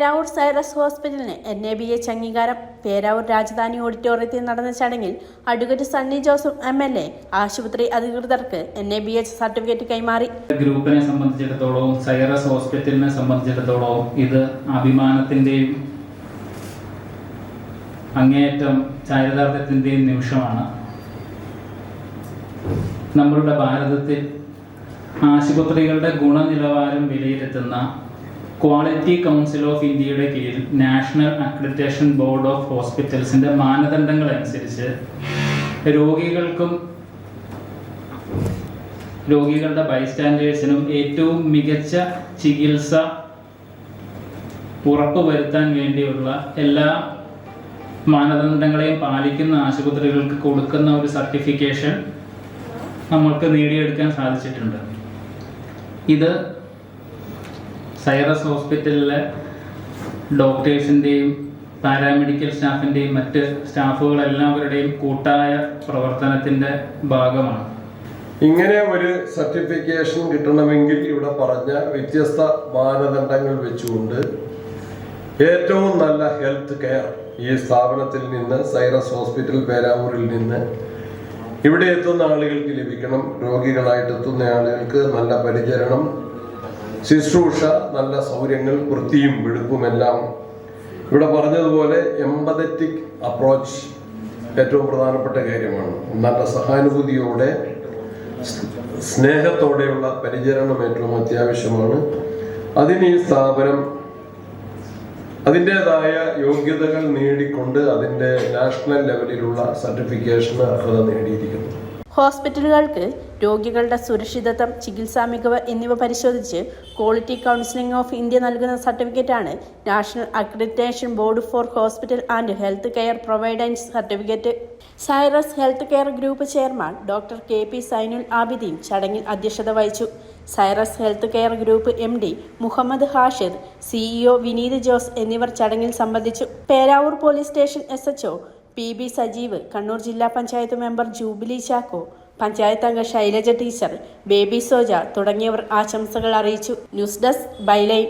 Peravoor Cyrus ഹോസ്പിറ്റലിന് N A B H അംഗീകാരം പേരാവൂർ രാജധാനി ഓഡിറ്റോറിയത്തിൽ നടന്ന ചടങ്ങിൽ advocate Sunny Joseph M L A ആശുപത്രി അധികൃതർക്ക് N A B H certificate കൈമാറി. ഗ്രൂപ്പിനെ സംബന്ധിച്ചിടത്തോളവും സൈറസ് ഹോസ്പിറ്റലിനെ സംബന്ധിച്ചിടത്തോളവും ഇത് അഭിമാനത്തിന്റെയും അങ്ങേയറ്റം ചാരിതാർത്ഥ്യത്തിന്റെയും നിമിഷമാണ്. നമ്മളുടെ ഭാരതത്തിൽ ആശുപത്രികളുടെ ഗുണനിലവാരം വിലയിരുത്തുന്ന ക്വാളിറ്റി കൗൺസിൽ ഓഫ് ഇന്ത്യയുടെ കീഴിൽ നാഷണൽ അക്രഡിറ്റേഷൻ ബോർഡ് ഓഫ് ഹോസ്പിറ്റൽസിന്റെ മാനദണ്ഡങ്ങൾ അനുസരിച്ച് രോഗികൾക്കും രോഗികളുടെ ബൈസ്റ്റാൻഡേഴ്സിനും ഏറ്റവും മികച്ച ചികിത്സ ഉറപ്പുവരുത്താൻ വേണ്ടിയുള്ള എല്ലാ മാനദണ്ഡങ്ങളെയും പാലിക്കുന്ന ആശുപത്രികൾക്ക് കൊടുക്കുന്ന ഒരു സർട്ടിഫിക്കേഷൻ നമ്മൾക്ക് നേടിയെടുക്കാൻ സാധിച്ചിട്ടുണ്ട്. ഇത് സൈറസ് ഹോസ്പിറ്റലിലെ ഡോക്ടേഴ്സിന്റെയും പാരാമെഡിക്കൽ സ്റ്റാഫിന്റെയും മറ്റ് സ്റ്റാഫുകൾ എല്ലാവരുടെയും കൂട്ടായ പ്രവർത്തനത്തിന്റെ ഭാഗമാണ്. ഇങ്ങനെ ഒരു സർട്ടിഫിക്കേഷൻ കിട്ടണമെങ്കിൽ ഇവിടെ പറഞ്ഞ വ്യത്യസ്ത മാനദണ്ഡങ്ങൾ വെച്ചുകൊണ്ട് ഏറ്റവും നല്ല ഹെൽത്ത് കെയർ ഈ സ്ഥാപനത്തിൽ നിന്ന് സൈറസ് ഹോസ്പിറ്റൽ പേരാവൂരിൽ നിന്ന് ഇവിടെ എത്തുന്ന ആളുകൾക്ക് ലഭിക്കണം. രോഗികളായിട്ട് എത്തുന്ന ആളുകൾക്ക് നല്ല പരിചരണം ശുശ്രൂഷ നല്ല സൗകര്യങ്ങൾ വൃത്തിയും വെടുപ്പുമെല്ലാം ഇവിടെ പറഞ്ഞതുപോലെ എമ്പതറ്റിക് അപ്രോച്ച് ഏറ്റവും പ്രധാനപ്പെട്ട കാര്യമാണ്. നല്ല സഹാനുഭൂതിയോടെ സ്നേഹത്തോടെയുള്ള പരിചരണം ഏറ്റവും അത്യാവശ്യമാണ്. അതിന് ഈ സ്ഥാപനം അതിന്റെതായ യോഗ്യതകൾ നേടിക്കൊണ്ട് അതിന്റെ നാഷണൽ ലെവലിലുള്ള സർട്ടിഫിക്കേഷന് അർഹത നേടിയിരിക്കുന്നു. ഹോസ്പിറ്റലുകൾക്ക് രോഗികളുടെ സുരക്ഷിതത്വം ചികിത്സാ മികവ് എന്നിവ പരിശോധിച്ച് ക്വാളിറ്റി കൗൺസിലിംഗ് ഓഫ് ഇന്ത്യ നൽകുന്ന സർട്ടിഫിക്കറ്റാണ് national accreditation board for hospital and health care providers certificate. Cyrus health care group chairman doctor K P Zainul Abideen ചടങ്ങിൽ അധ്യക്ഷത വഹിച്ചു. Cyrus health care group M D Muhammad Hashir CEO Vineeth Jose എന്നിവർ ചടങ്ങിൽ സംബന്ധിച്ചു. Peravoor police station S H O P B Sajeev Kannur ജില്ലാ panchayat member jubilee Chacko panchayat അംഗ Shailaja teacher Baby Soja തുടങ്ങിയവർ ആശംസകൾ അറിയിച്ചു. News desk byline.